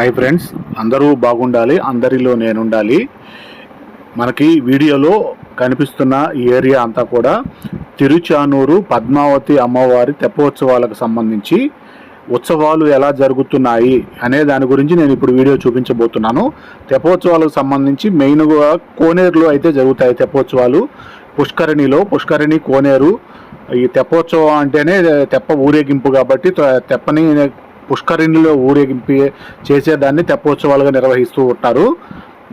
Hi friends అందరూ బాగుండాలి అందరిలో నేనుండాలి. మనకి వీడియోలో కనిపిస్తున్న ఈ ఏరియా అంతా కూడా తిరుచానూరు పద్మావతి అమ్మవారి తెప్పోత్సవాలకు సంబంధించి ఉత్సవాలు ఎలా జరుగుతున్నాయి అనే దాని గురించి నేను ఇప్పుడు వీడియో చూపించబోతున్నాను. తెప్పోత్సవాలకు సంబంధించి మెయిన్గా కోనేరులో అయితే జరుగుతాయి తెప్పోత్సవాలు. పుష్కరిణిలో పుష్కరిణి కోనేరు. ఈ తెప్పోత్సవం అంటేనే తెప్ప ఊరేగింపు కాబట్టి తెప్పని పుష్కరిణిలో ఊరేగింపు చేసేదాన్ని తెప్పోత్సవాలుగా నిర్వహిస్తూ ఉంటారు.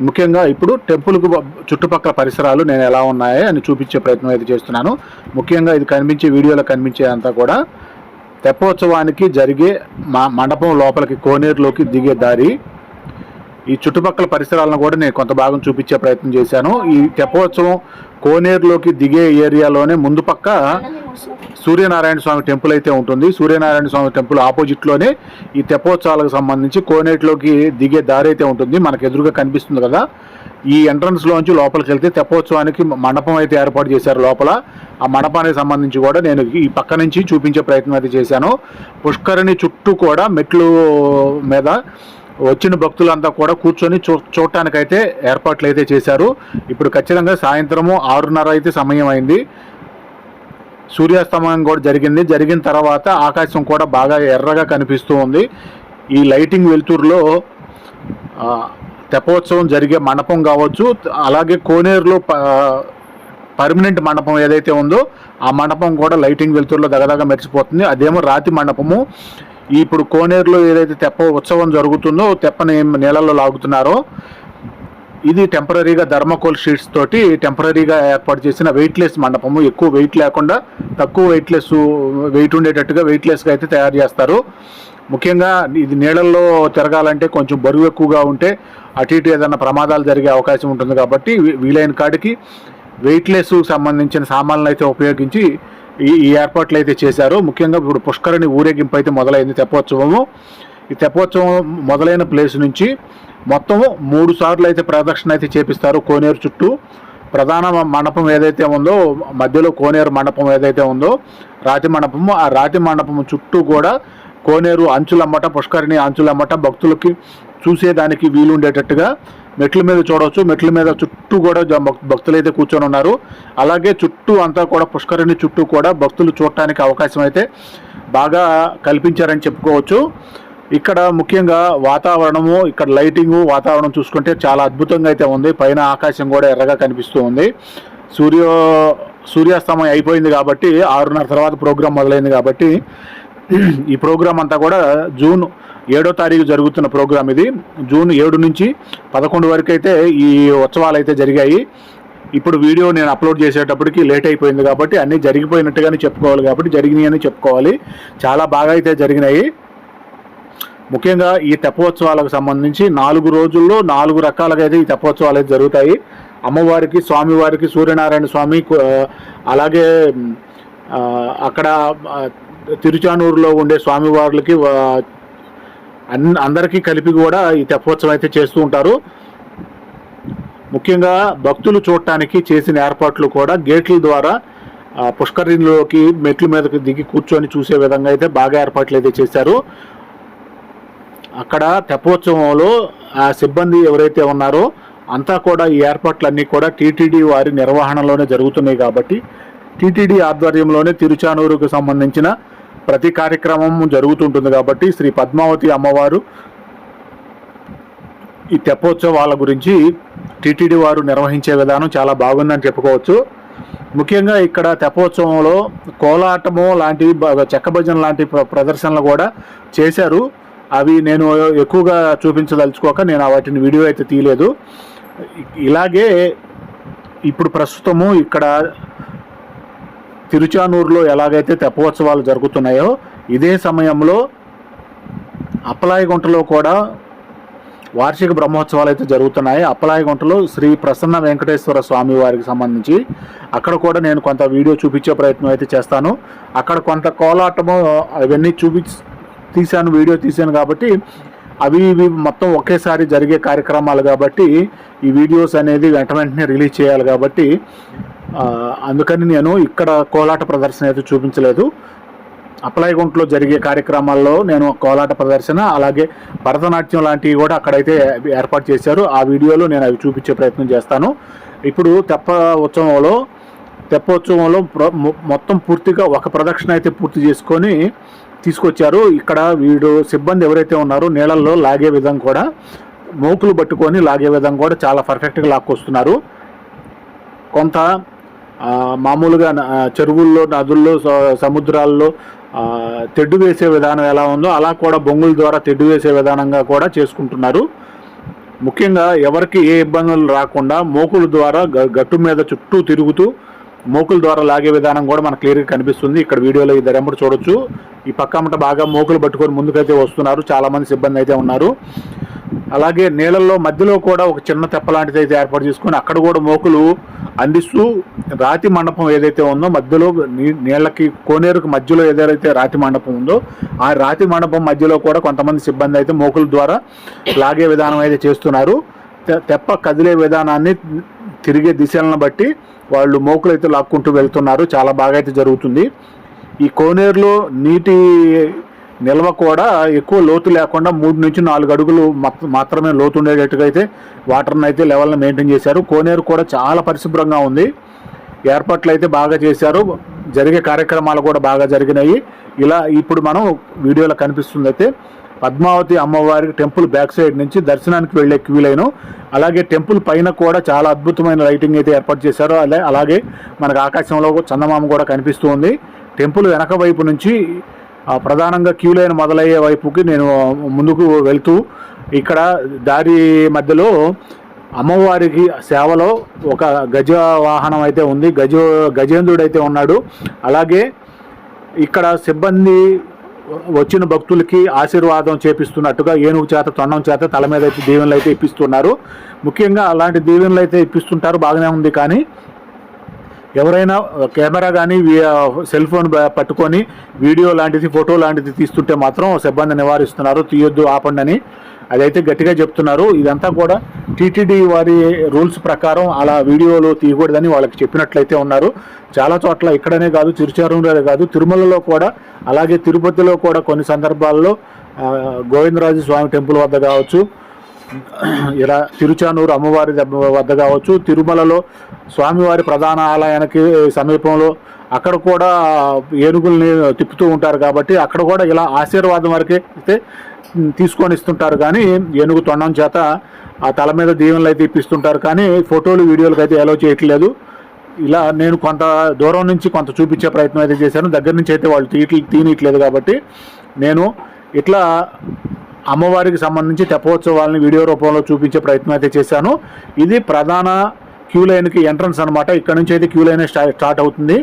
ముఖ్యంగా ఇప్పుడు టెంపుల్కు చుట్టుపక్కల పరిసరాలు నేను ఎలా ఉన్నాయో అని చూపించే ప్రయత్నం అయితే చేస్తున్నాను. ముఖ్యంగా ఇది కనిపించే వీడియోలో కనిపించే అంతా కూడా తెప్పోత్సవానికి జరిగే మా మండపం లోపలికి కోనేరులోకి దిగే దారి ఈ చుట్టుపక్కల పరిసరాలను కూడా నేను కొంత భాగం చూపించే ప్రయత్నం చేశాను. ఈ తెప్పోత్సవం కోనేరులోకి దిగే ఏరియాలోనే ముందు పక్క సూర్యనారాయణ స్వామి టెంపుల్ అయితే ఉంటుంది. సూర్యనారాయణ స్వామి టెంపుల్ ఆపోజిట్లోనే ఈ తెప్పోత్సవాలకు సంబంధించి కోనేటిలోకి దిగే దారి అయితే ఉంటుంది. మనకు ఎదురుగా కనిపిస్తుంది కదా. ఈ ఎంట్రన్స్లోంచి లోపలికి వెళ్తే తెప్పోత్సవానికి మండపం అయితే ఏర్పాటు చేశారు లోపల. ఆ మండపానికి సంబంధించి కూడా నేను ఈ పక్క నుంచి చూపించే ప్రయత్నం అయితే చేశాను. పుష్కరిణి చుట్టూ కూడా మెట్లు మీద వచ్చిన భక్తులంతా కూడా కూర్చొని చూ చూడటానికైతే ఏర్పాట్లు అయితే చేశారు. ఇప్పుడు ఖచ్చితంగా సాయంత్రము ఆరున్నర అయితే సమయం అయింది. సూర్యాస్తమయం కూడా జరిగింది. జరిగిన తర్వాత ఆకాశం కూడా బాగా ఎర్రగా కనిపిస్తూ ఉంది. ఈ లైటింగ్ వెలుతురులో తెపోత్సవం జరిగే మండపం కావచ్చు అలాగే కోనేరులో ప- పర్మనెంట్ మండపం ఏదైతే ఉందో ఆ మండపం కూడా లైటింగ్ వెలుతురులో దగదగ మెరిసిపోతుంది. అదేమో రాతి మండపము. ఇప్పుడు కోనేరులో ఏదైతే తెప్ప ఉత్సవం జరుగుతుందో తెప్పని నీళ్ళల్లో లాగుతున్నారో ఇది టెంపరీగా ధర్మకోల్ షీట్స్ తోటి టెంపరీగా ఏర్పాటు చేసిన వెయిట్లెస్ మండపము. ఎక్కువ వెయిట్ లేకుండా తక్కువ వెయిట్లెస్ వెయిట్ ఉండేటట్టుగా వెయిట్లెస్గా అయితే తయారు చేస్తారు. ముఖ్యంగా ఇది నీళ్ళల్లో తిరగాలంటే కొంచెం బరువు ఎక్కువగా ఉంటే అటు ఇటు ఏదైనా ప్రమాదాలు జరిగే అవకాశం ఉంటుంది కాబట్టి వీలైన కాడికి వెయిట్లెస్ సంబంధించిన సామాన్లు అయితే ఉపయోగించి ఈ ఈ ఏర్పాట్లు అయితే చేశారు. ముఖ్యంగా ఇప్పుడు పుష్కరిణి ఊరేగింపు అయితే మొదలైంది. తెప్పోత్సవము. ఈ తెప్పోత్సవం మొదలైన ప్లేస్ నుంచి మొత్తం మూడు సార్లు అయితే ప్రదక్షిణ అయితే చేపిస్తారు కోనేరు చుట్టూ. ప్రధాన మండపం ఏదైతే ఉందో మధ్యలో కోనేరు మండపం ఏదైతే ఉందో రాతి మండపము ఆ రాతి మండపం చుట్టూ కూడా కోనేరు అంచులమ్మట పుష్కరిణి అంచులమ్మట భక్తులకి చూసేదానికి వీలుండేటట్టుగా మెట్ల మీద చూడవచ్చు. మెట్ల మీద చుట్టూ కూడా భక్తులు అయితే కూర్చొని ఉన్నారు. అలాగే చుట్టూ అంతా కూడా పుష్కరిణి చుట్టూ కూడా భక్తులు చూడటానికి అవకాశం అయితే బాగా కల్పించారని చెప్పుకోవచ్చు. ఇక్కడ ముఖ్యంగా వాతావరణము ఇక్కడ లైటింగ్ వాతావరణం చూసుకుంటే చాలా అద్భుతంగా అయితే ఉంది. పైన ఆకాశం కూడా ఎర్రగా కనిపిస్తూ ఉంది. సూర్య సూర్యాస్తమయం అయిపోయింది కాబట్టి ఆరున్నర తర్వాత ప్రోగ్రాం మొదలైంది కాబట్టి ఈ ప్రోగ్రాం అంతా కూడా జూన్ ఏడో తారీఖు జరుగుతున్న ప్రోగ్రాం ఇది. జూన్ ఏడు నుంచి పదకొండు వరకు అయితే ఈ ఉత్సవాలు అయితే జరిగాయి. ఇప్పుడు వీడియో నేను అప్లోడ్ చేసేటప్పటికి లేట్ అయిపోయింది కాబట్టి అన్నీ జరిగిపోయినట్టుగానే చెప్పుకోవాలి కాబట్టి జరిగినాయని అని చెప్పుకోవాలి. చాలా బాగా అయితే జరిగినాయి. ముఖ్యంగా ఈ తెప్పోత్సవాలకు సంబంధించి నాలుగు రోజుల్లో నాలుగు రకాలుగా అయితే ఈ తెప్పోత్సవాలు అయితే జరుగుతాయి. అమ్మవారికి స్వామివారికి సూర్యనారాయణ స్వామి అలాగే అక్కడ తిరుచానూరులో ఉండే స్వామివార్లకి అన్ అందరికీ కలిపి కూడా ఈ తెప్పోత్సవం అయితే చేస్తూ ఉంటారు. ముఖ్యంగా భక్తులు చూడటానికి చేసిన ఏర్పాట్లు కూడా గేట్ల ద్వారా ఆ, పుష్కరిణిలోకి మెట్ల మీదకి దిగి కూర్చొని చూసే విధంగా అయితే బాగా ఏర్పాట్లు అయితే చేశారు. అక్కడ తెప్పోత్సవంలో ఆ సిబ్బంది ఎవరైతే ఉన్నారో అంతా కూడా ఈ ఏర్పాట్లన్నీ కూడా టీటీడీ వారి నిర్వహణలోనే జరుగుతున్నాయి కాబట్టి టీటీడీ ఆధ్వర్యంలోనే తిరుచానూరుకు సంబంధించిన ప్రతి కార్యక్రమం జరుగుతుంటుంది కాబట్టి శ్రీ పద్మావతి అమ్మవారు ఈ తెప్పోత్సవాల గురించి టీటీడీ వారు నిర్వహించే విధానం చాలా బాగుందని చెప్పుకోవచ్చు. ముఖ్యంగా ఇక్కడ తెప్పోత్సవంలో కోలాటము లాంటి బ- చెక్క భజన లాంటి ప్ర- ప్రదర్శనలు కూడా చేశారు. అవి నేను ఎక్కువగా చూపించదలుచుకోక నేను వాటిని వీడియో అయితే తీయలేదు. ఇలాగే ఇప్పుడు ప్రస్తుతము ఇక్కడ తిరుచానూరులో ఎలాగైతే తెప్పోత్సవాలు జరుగుతున్నాయో ఇదే సమయంలో అప్పలాయగుంటలో కూడా వార్షిక బ్రహ్మోత్సవాలు అయితే జరుగుతున్నాయి. అప్పలాయగుంటలో శ్రీ ప్రసన్న వెంకటేశ్వర స్వామి వారికి సంబంధించి అక్కడ కూడా నేను కొంత వీడియో చూపించే ప్రయత్నం అయితే చేస్తాను. అక్కడ కొంత కోలాటము అవన్నీ చూపి తీశాను వీడియో తీశాను కాబట్టి అవి ఇవి మొత్తం ఒకేసారి జరిగే కార్యక్రమాలు కాబట్టి ఈ వీడియోస్ అనేది వెంట వెంటనే రిలీజ్ చేయాలి కాబట్టి అందుకని నేను ఇక్కడ కోలాట ప్రదర్శన అయితే చూపించలేదు. అప్లైగుంట్లో జరిగే కార్యక్రమాల్లో నేను కోలాట ప్రదర్శన అలాగే భరతనాట్యం లాంటివి కూడా అక్కడైతే ఏర్పాటు చేశారు. ఆ వీడియోలో నేను అవి చూపించే ప్రయత్నం చేస్తాను. ఇప్పుడు తెప్ప ఉత్సవంలో తెప్ప ఉత్సవంలో మొత్తం పూర్తిగా ఒక ప్రదక్షిణ అయితే పూర్తి చేసుకొని తీసుకొచ్చారు. ఇక్కడ వీడు సిబ్బంది ఎవరైతే ఉన్నారో నీళ్ళల్లో లాగే విధంగా కూడా మోకులు పట్టుకొని లాగే విధంగా కూడా చాలా పర్ఫెక్ట్గా లాక్కొస్తున్నారు. కొంత మామూలుగా చెరువుల్లో నదుల్లో స- సముద్రాల్లో తెడ్డు వేసే విధానం ఎలా ఉందో అలా కూడా బొంగుల ద్వారా తెడ్డు వేసే విధానంగా కూడా చేసుకుంటున్నారు. ముఖ్యంగా ఎవరికి ఏ ఇబ్బందులు రాకుండా మోకుల ద్వారా గ- గట్టు మీద చుట్టూ తిరుగుతూ మోకుల ద్వారా లాగే విధానం కూడా మనకు క్లియర్గా కనిపిస్తుంది. ఇక్కడ వీడియోలో ఈ దరెంబడి చూడొచ్చు. ఈ పక్కమట బాగా మోకులు పట్టుకొని ముందుకైతే వస్తున్నారు. చాలామంది సిబ్బంది అయితే ఉన్నారు. అలాగే నీళ్ళల్లో మధ్యలో కూడా ఒక చిన్న తెప్ప లాంటిది అయితే ఏర్పాటు చేసుకొని అక్కడ కూడా మోకులు అందిస్తూ రాతి మండపం ఏదైతే ఉందో మధ్యలో నీ- నీళ్ళకి కోనేరుకు మధ్యలో ఏదైతే రాతి మండపం ఉందో ఆ రాతి మండపం మధ్యలో కూడా కొంతమంది సిబ్బంది అయితే మోకుల ద్వారా లాగే విధానం అయితే చేస్తున్నారు. తె- తెప్ప కదిలే విధానాన్ని తిరిగే దిశలను బట్టి వాళ్ళు మోకులు అయితే లాక్కుంటూ వెళ్తున్నారు. చాలా బాగా అయితే జరుగుతుంది. ఈ కోనేరులో నీటి నిల్వ కూడా ఎక్కువ లోతు లేకుండా మూడు నుంచి నాలుగు అడుగులు మాత్రమే లోతు ఉండేటట్టుగా అయితే వాటర్ని అయితే లెవెల్ని మెయింటైన్ చేశారు. కోనేరు కూడా చాలా పరిశుభ్రంగా ఉంది. ఏర్పాట్లు అయితే బాగా చేశారు. జరిగే కార్యక్రమాలు కూడా బాగా జరిగినాయి. ఇలా ఇప్పుడు మనం వీడియోలో కనిపిస్తుంది అయితే పద్మావతి అమ్మవారి టెంపుల్ బ్యాక్ సైడ్ నుంచి దర్శనానికి వెళ్ళే క్యూ అలాగే టెంపుల్ పైన కూడా చాలా అద్భుతమైన లైటింగ్ అయితే ఏర్పాటు చేశారు. అలా అలాగే మనకు ఆకాశంలో చందమామ కూడా కనిపిస్తూ ఉంది. టెంపుల్ వెనక వైపు నుంచి ప్రధానంగా క్యూ లైన్ మొదలయ్యే వైపుకి నేను ముందుకు వెళ్తూ ఇక్కడ దారి మధ్యలో అమ్మవారికి సేవలో ఒక గజ వాహనం అయితే ఉంది. గజ గజేంద్రుడు అయితే ఉన్నాడు. అలాగే ఇక్కడ సిబ్బంది వచ్చిన భక్తులకి ఆశీర్వాదం చేపిస్తున్నట్టుగా ఏనుగు చేత తొండం చేత తల మీద అయితే దీవెనలు అయితే ఇప్పిస్తున్నారు. ముఖ్యంగా అలాంటి దీవెనలు అయితే ఇప్పిస్తుంటారు. బాగానే ఉంది కానీ ఎవరైనా కెమెరా కానీ సెల్ ఫోన్ పట్టుకొని వీడియో లాంటిది ఫోటో లాంటిది తీస్తుంటే మాత్రం సిబ్బంది నివారిస్తున్నారు తీయొద్దు ఆపండి అని. అదైతే గట్టిగా చెప్తున్నారు. ఇదంతా కూడా టీటీడీ వారి రూల్స్ ప్రకారం అలా వీడియోలు తీయకూడదని వాళ్ళకి చెప్పినట్లయితే ఉన్నారు. చాలా చోట్ల ఇక్కడనే కాదు తిరుచారంలోనే కాదు తిరుమలలో కూడా అలాగే తిరుపతిలో కూడా కొన్ని సందర్భాల్లో గోవిందరాజు స్వామి టెంపుల్ వద్ద కావచ్చు ఇలా తిరుచానూరు అమ్మవారి దెబ్బ వద్ద కావచ్చు తిరుమలలో స్వామివారి ప్రధాన ఆలయానికి సమీపంలో అక్కడ కూడా ఏనుగుల్ని తిప్పుతూ ఉంటారు కాబట్టి అక్కడ కూడా ఇలా ఆశీర్వాదం వరకే అయితే తీసుకొని ఇస్తుంటారు. కానీ ఏనుగు తొండం చేత ఆ తల మీద దీవెనలు అయితే ఇప్పిస్తుంటారు. కానీ ఫోటోలు వీడియోలకు అయితే అలో చేయట్లేదు. ఇలా నేను కొంత దూరం నుంచి కొంత చూపించే ప్రయత్నం అయితే చేశాను. దగ్గర నుంచి అయితే వాళ్ళు తీయట్లే తీయనట్లేదు కాబట్టి నేను ఇట్లా అమ్మవారికి సంబంధించి తెప్పోత్సవాలని వీడియో రూపంలో చూపించే ప్రయత్నం అయితే చేశాను. ఇది ప్రధాన క్యూ లైన్కి ఎంట్రన్స్ అనమాట ఇక్కడ నుంచి అయితే క్యూ లైన్ స్టార్ట్ అవుతుంది.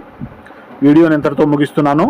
వీడియోని ఇంతటితో ముగిస్తున్నాను.